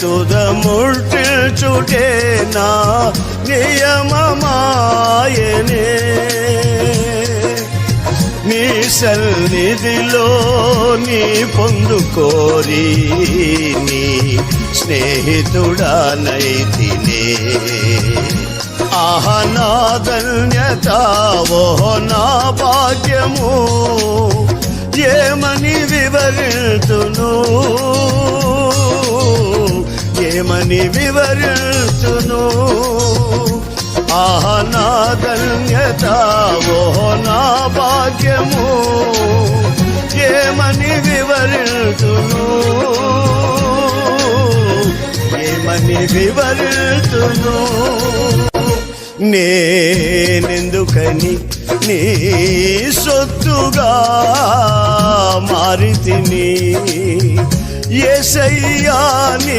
తుదముట్టిల్చుటే నా నియమమాయనే. నీ సన్నిధిలో నీ పొందుకోరి నీ స్నేహితుడానైతినే ఆహ నా ధన్యత ఓహో నా భాగ్యము. ఏమని వివరించును. ఆహ నా ధన్యత ఓహో నా భాగ్యము. ఏమని వివరితును ఏమని వివరించును? నేనెందుకని నీ సొత్తుగా మారితిని? ఎసయ్యా నీ